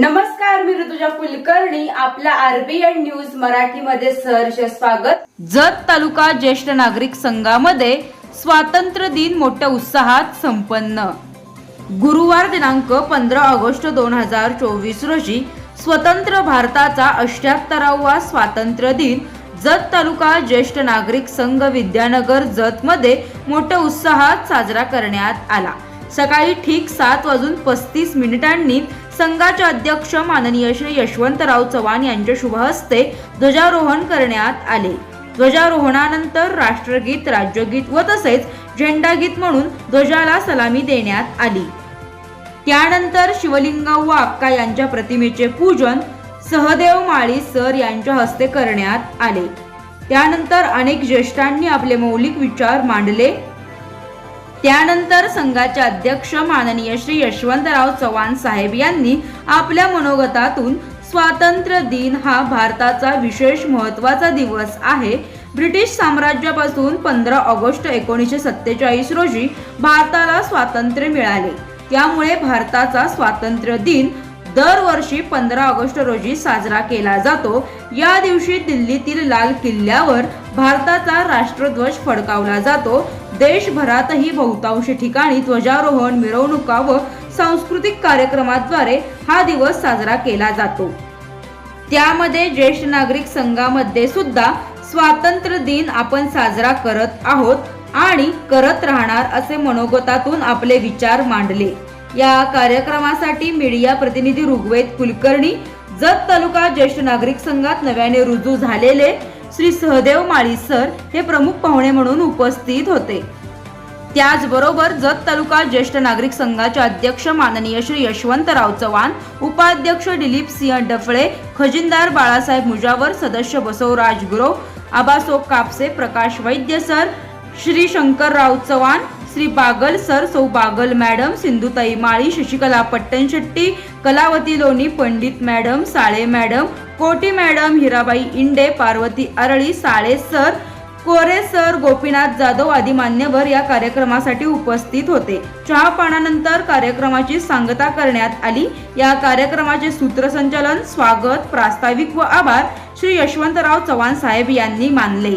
नमस्कार मी ऋतुजा कुलकर्णी. आपल्या RBN news मराठीमध्ये सहर्ष स्वागत. जत तालुका ज्येष्ठ नागरिक संघामध्ये स्वातंत्र्य दिन मोठ्या उत्साहात संपन्न. गुरुवार दिनांक पंधरा ऑगस्ट दोन हजार चोवीस रोजी स्वतंत्र भारताचा अष्ट्याहत्तरावा स्वातंत्र्य दिन जत तालुका ज्येष्ठ नागरिक संघ विद्यानगर जतमध्ये मोठ्या उत्साहात साजरा करण्यात आला. सकाळी ठीक सात वाजून पस्तीस मिनिटांनी संघाचे अध्यक्ष माननीय श्री यशवंतराव चव्हाण यांच्या शुभ हस्ते ध्वजारोहण करण्यात आले. ध्वजारोहणानंतर राष्ट्रगीत राज्यगीत व तसेच झेंडागीत म्हणून ध्वजाला सलामी देण्यात आली. त्यानंतर शिवलिंग व अक्का यांच्या प्रतिमेचे पूजन सहदेव माळी सर यांच्या हस्ते करण्यात आले. त्यानंतर अनेक ज्येष्ठांनी आपले मौलिक विचार मांडले. त्यानंतर संघाचे अध्यक्ष माननीय श्री यशवंतराव चव्हाण साहेब यांनी आपल्या मनोगतातून स्वातंत्र्य दिन हा भारताचा विशेष महत्त्वाचा दिवस आहे. ब्रिटिश साम्राज्यापासून पंधरा ऑगस्ट एकोणीसशे सत्तेचाळीस रोजी भारताला स्वातंत्र्य मिळाले. त्यामुळे भारताचा स्वातंत्र्य दिन दरवर्षी पंधरा ऑगस्ट रोजी साजरा केला जातो. या दिवशी दिल्लीतील लाल किल्ल्यावर भारताचा राष्ट्रध्वज फडकावला जातो. देशभरातही बहुतांश ठिकाणी ध्वजारोहण मिरवणुका व सांस्कृतिक कार्यक्रमाद्वारे हा दिवस साजरा केला जातो. त्यामध्ये ज्येष्ठ नागरिक संघामध्ये सुद्धा स्वातंत्र्य दिन आपण साजरा करत आहोत आणि करत राहणार असे मनोगतातून आपले विचार मांडले. या कार्यक्रमासाठी मीडिया प्रतिनिधी ऋग्वेद कुलकर्णी जत तालुका ज्येष्ठ नागरिक संघात नव्याने रुजू झालेले श्री सहदेव माळी सर हे प्रमुख पाहुणे म्हणून उपस्थित होते. त्याचबरोबर जत तालुका ज्येष्ठ नागरिक संघाचे अध्यक्ष माननीय श्री यशवंतराव चव्हाण उपाध्यक्ष दिलीप सिंह डफळे खजिनदार बाळासाहेब मुजावर सदस्य बसवराज गुरव आबासो कापसे प्रकाश वैद्य सर श्री शंकरराव चव्हाण श्री बागल सर सौ Bagal madam Sindhutai Mali Shashikala Pattanshetti Kalavati Loni Pandit madam Sale madam Koti madam Hirabai Inde Parvati Arali Sale sir Kore sir Gopinath Jadhav आदी मान्यवर या कार्यक्रमासाठी उपस्थित होते. चहापानानंतर कार्यक्रमाची सांगता करण्यात आली. या कार्यक्रमाचे सूत्रसंचालन स्वागत प्रास्ताविक व आभार श्री यशवंतराव चव्हाण साहेब यांनी मानले.